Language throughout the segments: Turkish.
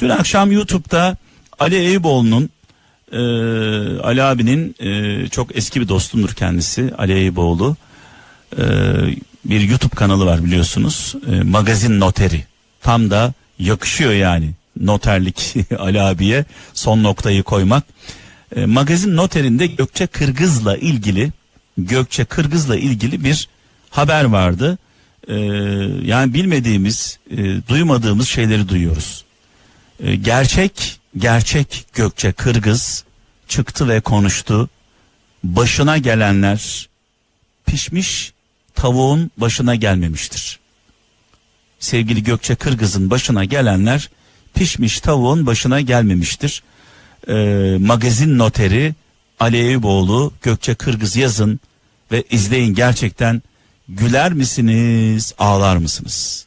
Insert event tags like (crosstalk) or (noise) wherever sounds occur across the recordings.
Dün akşam YouTube'da Ali Eyüboğlu'nun e, Ali abinin e, çok eski bir dostumdur kendisi Ali Eyüboğlu. E, bir YouTube kanalı var biliyorsunuz. E, Magazin Noteri. Tam da yakışıyor yani noterlik (laughs) Ali abiye son noktayı koymak. E, magazin noterinde Gökçe Kırgız'la ilgili Gökçe Kırgız'la ilgili bir haber vardı. E, yani bilmediğimiz, e, duymadığımız şeyleri duyuyoruz. E, gerçek, gerçek Gökçe Kırgız çıktı ve konuştu. Başına gelenler pişmiş tavuğun başına gelmemiştir. Sevgili Gökçe Kırgız'ın başına gelenler pişmiş tavuğun başına gelmemiştir. Ee, magazin noteri Ali Eyüboğlu Gökçe Kırgız yazın ve izleyin gerçekten güler misiniz ağlar mısınız?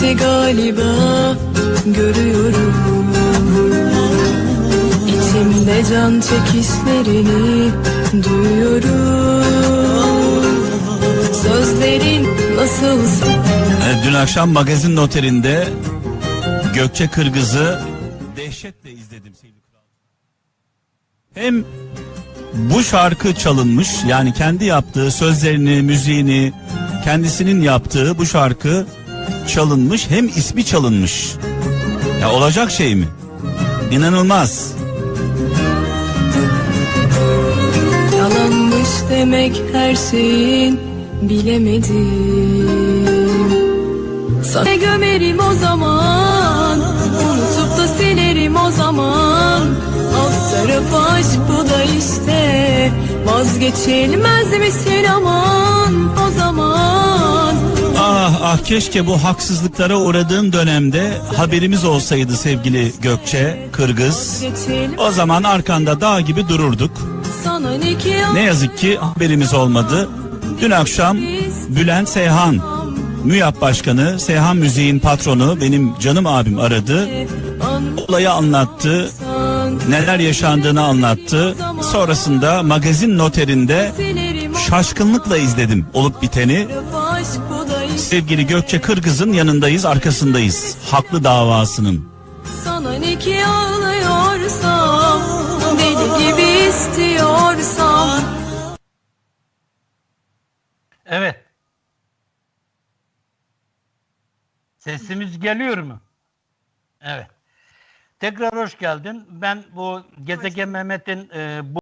Bitti galiba görüyorum İçimde can çekişlerini duyuyorum Sözlerin nasılsa Ee, dün akşam magazin noterinde Gökçe Kırgız'ı dehşetle izledim sevgili kral. Hem bu şarkı çalınmış yani kendi yaptığı sözlerini, müziğini kendisinin yaptığı bu şarkı çalınmış hem ismi çalınmış. Ya olacak şey mi? İnanılmaz. Yalanmış demek her şeyin bilemedim Sana gömerim o zaman Unutup da silerim o zaman Alt tarafı aşk bu da işte Vazgeçilmez misin aman Ah ah keşke bu haksızlıklara uğradığın dönemde haberimiz olsaydı sevgili Gökçe Kırgız. O zaman arkanda dağ gibi dururduk. ne yazık ki haberimiz olmadı. Dün akşam Bülent Seyhan, MÜYAP Başkanı, Seyhan Müziğin patronu benim canım abim aradı. Olayı anlattı, neler yaşandığını anlattı. Sonrasında magazin noterinde şaşkınlıkla izledim olup biteni. Sevgili Gökçe Kırgız'ın yanındayız, arkasındayız. Haklı davasının. Sana ne ki ağlıyorsam Deli gibi istiyorsam Evet. Sesimiz geliyor mu? Evet. Tekrar hoş geldin. Ben bu Gezegen Mehmet'in e, bu